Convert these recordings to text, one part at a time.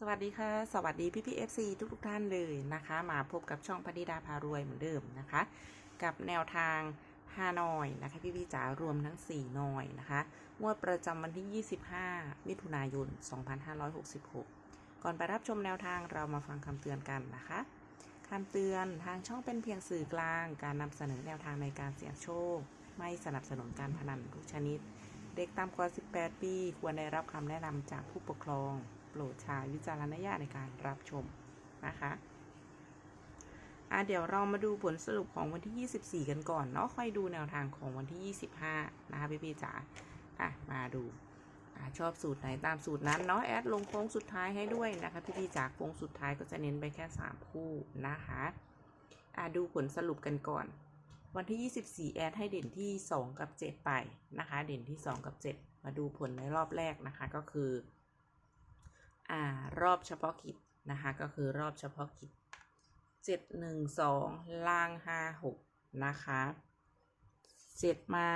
สวัสดีค่ะ สวัสดีพี่พี่เอฟซีทุกทุกท่านเลยนะคะ มาพบกับช่องพนิดาพารวยเหมือนเดิมนะคะ กับแนวทางฮานอยนะคะ พี่พี่จ๋ารวมทั้ง4นอยนะคะงวดประจำวันที่ 25 มิถุนายน 2566 ก่อนไปรับชมแนวทางเรามาฟังคำเตือนกันนะคะคำเตือนทางช่องเป็นเพียงสื่อกลาง การนำเสนอแนวทางในการเสี่ยงโชค ไม่สนับสนุนการพนันทุกชนิด เด็กต่ำกว่า 18 ปี ควรได้รับคำแนะนำจากผู้ปกครอง ปรดใช้วิจารณญาณในการรับชมนะคะอะเดี๋ยวเรามาดูผลสรุปของวันที่ 24 กันก่อนเนาะค่อยดูแนวทางของวันที่ 25 นะคะพี่พี่จ๋าอะมาดูอะชอบสูตรไหนตามสูตรนั้นเนาะแอดลงโค้งสุดท้ายให้ด้วยนะคะพี่พี่จ๋าโค้งสุดท้ายก็จะเน้นไปแค่ 3 คู่นะคะอะดูผลสรุปกันก่อน วันที่ 24 แอดให้เด่นที่ 2 กับ 7 ไปนะคะ เด่นที่ 2 กับ 7 มาดูผลในรอบแรกนะคะก็คือ อ่ารอบเฉพาะกิจนะคะก็คือรอบเฉพาะกิจ 7 1 2 ล่าง 5 6 นะคะ 7 มา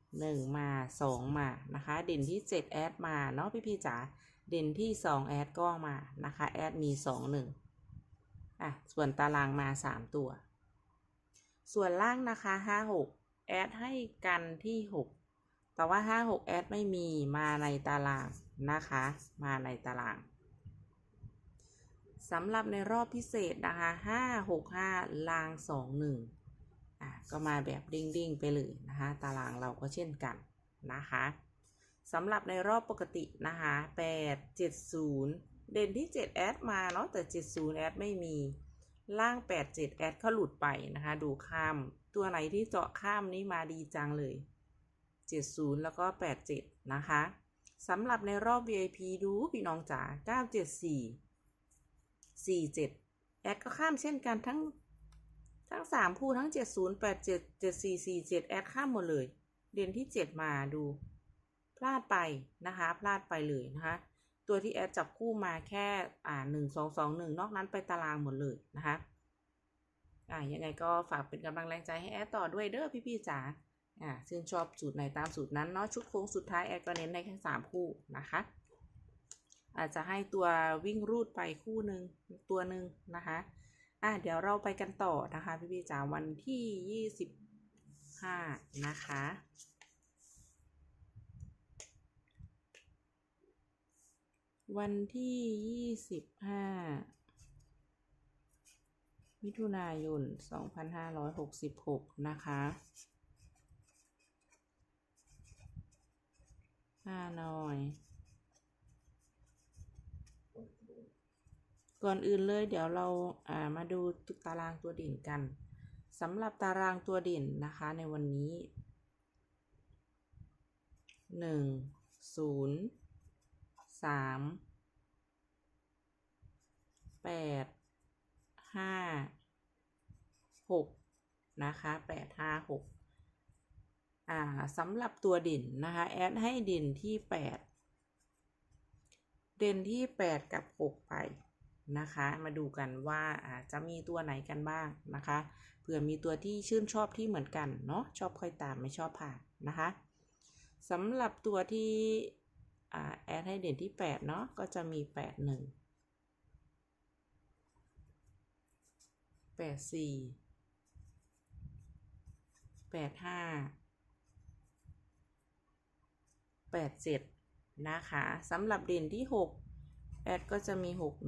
1 มา 2 มานะคะ เด่นที่ 7 แอดมาเนาะพี่พี่จ๋าเด่นที่ 2 แอดก็มานะคะ แอดมี 2 1อะส่วนตารางมา 3 ตัว ส่วนล่างนะคะห้าหกแอดให้กันที่หก แต่ว่าห้าหกแอดไม่มีมาในตารางนะคะ มาในตารางสำหรับในรอบพิเศษนะคะห้าหกห้าลางสองหนึ่งอะก็มาแบบดิ้งๆ ไปเลยนะคะ ตารางเราก็เช่นกันนะคะสำหรับในรอบปกตินะคะแปดเจ็ดศูนย์เด่นที่เจ็ดแอดมาเนาะแต่เจ็ดศูนย์แอดไม่มีล่าง 87 แอดเขาหลุดไปนะคะ ดูข้ามตัวไหนที่เจาะข้ามนี้มาดีจังเลย 70 แล้วก็ 87 นะคะสำหรับในรอบ VIP ดูพี่น้องจ๋า974 47 แอดก็ข้ามเช่นกันทั้งทั้ง 3 คู่ทั้ง 70 87 74 47 แอดข้ามหมดเลย เด่นที่ 7 มาดู พลาดไปนะคะ พลาดไปเลยนะคะ ตัวที่แอดจับคู่มาแค่อ่าหนึ่งสองสองหนึ่งนอกนั้นไปตารางหมดเลยนะคะอ่ายังไงก็ฝากเป็นกำลังแรงใจให้แอดต่อด้วยเด้อพี่ๆจ๋า อ่าซึ่งชอบสูตรไหนตามสูตรนั้นเนาะชุดโค้งสุดท้ายแอดก็เน้นได้แค่สามคู่นะคะ อาจจะให้ตัววิ่งรูดไปคู่หนึ่งตัวหนึ่งนะคะอ่าเดี๋ยวเราไปกันต่อนะคะ พี่ๆจ๋าวันที่ยี่สิบห้านะคะวันที่25มิถุนายน2566นะคะ ห้าหน่อย ก่อนอื่นเลยเดี๋ยวเราอ่ามาดูตารางตัวเด่นกันสำหรับตารางตัวเด่นนะคะในวันนี้หนึ่งศูนย์สามแปดห้าหกนะคะแปดห้าหก อ่าสำหรับตัวด่นนะคะ แอดให้ด่นที่แปดเด่นที่แปดกับหกไปนะคะ มาดูกันว่าอาจะมีตัวไหนกันบ้างนะคะเผื่อมีตัวที่ชื่นชอบที่เหมือนกันเนาะชอบค่อยตามไม่ชอบผ่านนะคะสำหรับตัวที่อ่าแอดให้เด่นที่ 8 เนาะก็จะมี 8 1 8 4 8 5 8 7นะคะสำหรับเด่นที่6แอดก็จะมี6 1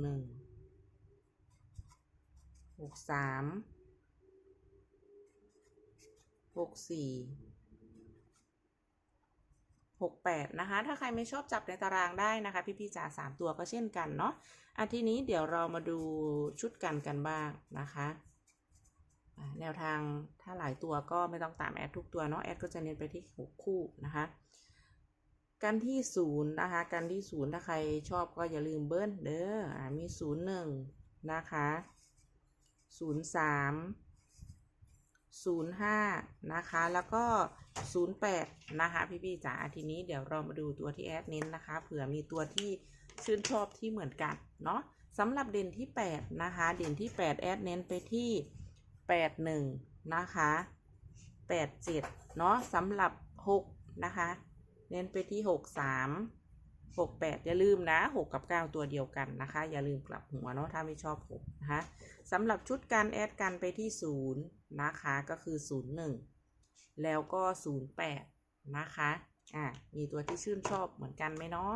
6 3 6 4หกแปดนะคะ ถ้าใครไม่ชอบจับในตารางได้นะคะ พี่พี่ๆจ๋าสามตัวก็เช่นกันเนาะอันทีนี้เดี๋ยวเรามาดูชุดกันกันบ้างนะคะ แนวทางถ้าหลายตัวก็ไม่ต้องตามแอดทุกตัวเนาะแอดก็จะเน้นไปที่หกคู่นะคะ กันที่ศูนย์นะคะ กันที่ศูนย์ถ้าใครชอบก็อย่าลืมเบิ้ลเด้ออ่ามีศูนย์หนึ่งนะคะศูนย์สามศูนย์ห้านะคะ แล้วก็ศูนย์แปดนะคะพี่พี่ๆจ๋าทีนี้เดี๋ยวเรามาดูตัวที่แอดเน้นนะคะ เผื่อมีตัวที่ชื่นชอบที่เหมือนกันเนาะสำหรับเด่นที่แปดนะคะ เด่นที่แปดแอดเน้นไปที่แปดหนึ่งนะคะแปดเจ็ดเนาะสำหรับหกนะคะ เน้นไปที่หกสามหกแปดอย่าลืมนะหกกับเก้าตัวเดียวกันนะคะ อย่าลืมกลับหัวเนาะถ้าไม่ชอบหกนะคะสำหรับชุดการแอดกันไปที่ศูนย์นะคะก็คือศูนย์หนึ่งแล้วก็ศูนย์แปดนะคะอะมีตัวที่ชื่นชอบเหมือนกันไหมเนาะ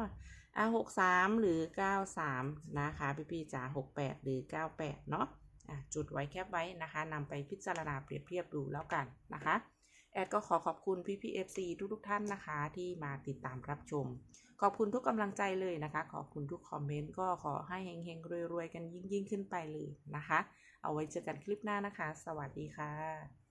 อะหกสามหรือเก้าสามนะคะพี่พี่ๆจ๋าหกแปดหรือเก้าแปดเนาะอะจุดไว้แคบไว้นะคะนำไปพิจารณาเปรียบเทียบดูแล้วกันนะคะ แอดก็ขอขอบคุณพี่พีเอฟซีทุกๆท่านนะคะ ที่มาติดตามรับชม ขอบคุณทุกกำลังใจเลยนะคะ ขอบคุณทุกคอมเมนต์ก็ขอให้เฮงๆรวยๆกันยิ่งๆ ขึ้นไปเลยนะคะ เอาไว้เจอกันคลิปหน้านะคะ สวัสดีค่ะ